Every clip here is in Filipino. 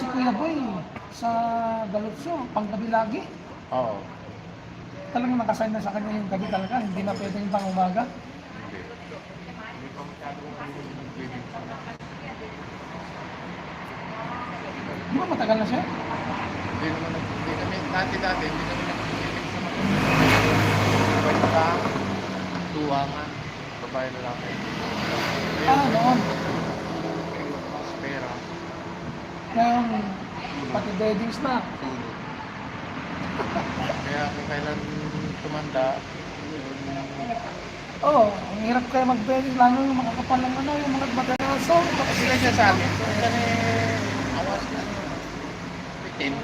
si Kuya Boy sa Galutso, panggabi lagi. Oo. Talagang nakasign na sa kanya yung gabi talaga, hindi na pwede yung pang umaga. Hindi. Hindi pa masyadong pwede. Di ba matagal na siya? Hindi naman, hindi kami, dati-dati, hindi kami nagpipili sa mga lang, tuwangan, babae lalaki. Ah, noon. Ngayon, pati weddings na. Kaya kung kailan tumanda, yun, Oo, oh, ang hirap kaya mag-wedding, lalo yung mga kapalang ano, yung mga maganaso. sila siya sa amin, kung kani awas na bitin,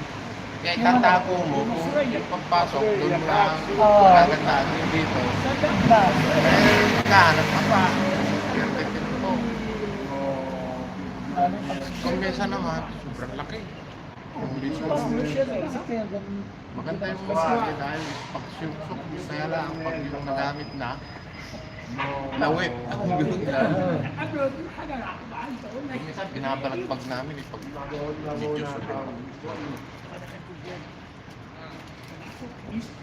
kaya tatago mo, kung pagpasok, doon lang Oo. gagandaan yung dito. Na, Eh, kahanap ka pa. Yung bitin mo. lalo yung minsan naman, sobrang laki. Kasi kaya ganun. maganda yung mga dahil pag sumsok, kaya lang, pag yung nagamit na, lawit. Ang gano'n na. Minsan, binabalagpag namin, eh, pag medyo sobrang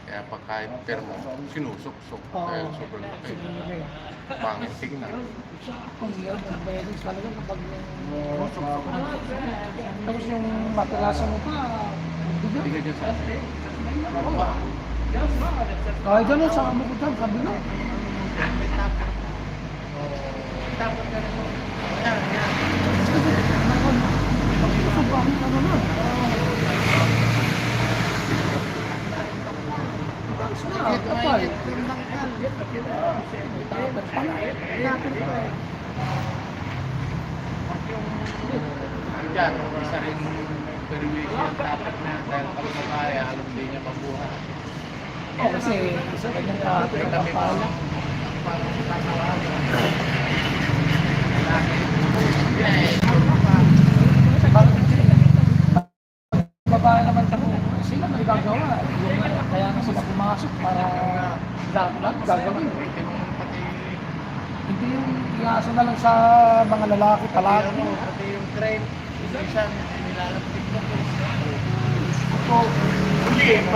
Kaya pag kahit permo, sinusok-sok. Kaya sobrang laki. Pangit tignan. Kung hirap ng weddings talaga kapag yung tapos yung matirasan mo pa. Hindi ka dyan sa Kahit ganun, sa ano ko dyan, kabila. Sobrang ano na. Ah, kapal. Diyan, isa rin perwisyo yung dapat na dahil pag babae, alam din niya mabuhay. Oh, kasi sa kanyang kapal. Babae naman kami, sila may gagawa. Yung, kaya nga sila pumasok para lahat gagawin. Hindi yung iasa na lang sa mga lalaki pati, palagi. ano, pati yung train, minsan nilalapit mo po.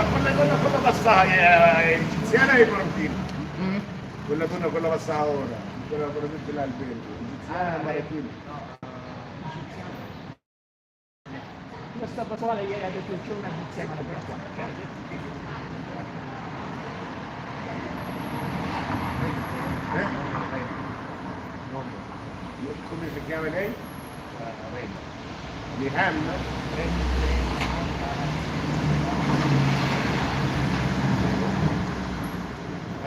Quella donna cosa passa? Eh, egiziana e marocchina. Hmm? Quella donna quella passa ora, quella probabilmente l'albergo. Egiziana e marocchina. Basta pa wala yung education na hitsema na Eh? Come si chiama lei? Lihan, no?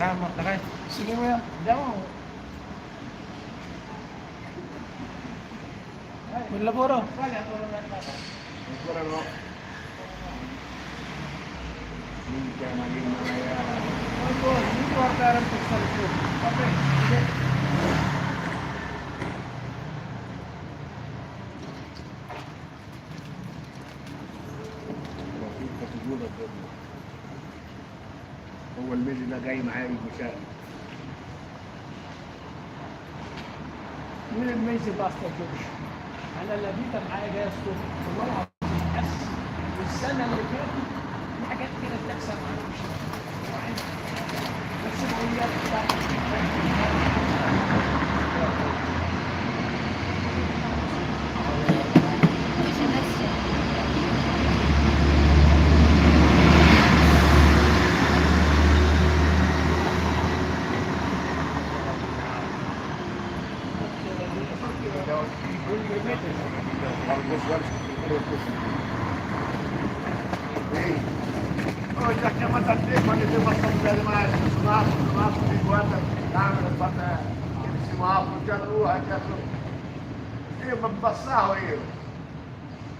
Ah, matakay. Sige mo yan. Diyan mo. May laboro. No. Minchia, ma che maya. Hindi ko akaran po sa likod. Okay. Sige. هو الميزي ده جاي معايا المشاهد من الميزي باستا جوش أنا اللي بيتا معايا جاي الصبح Hoje aqui é uma da tempo, mas tem uma mulher mais sonata, sonata, bigota, câmera, bota aquele sinal, porque a lua, aqui a Tem uma passar aí.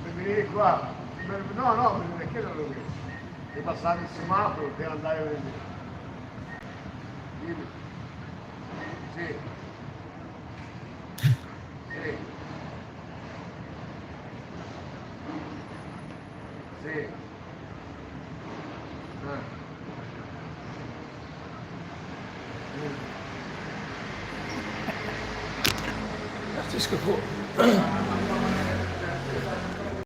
Primeiro, ó. Não, não, primeiro, aquele é o lugar. Tem passar no semáforo, tem andar eu. Sim. Sì. Ah. Diyos ko po.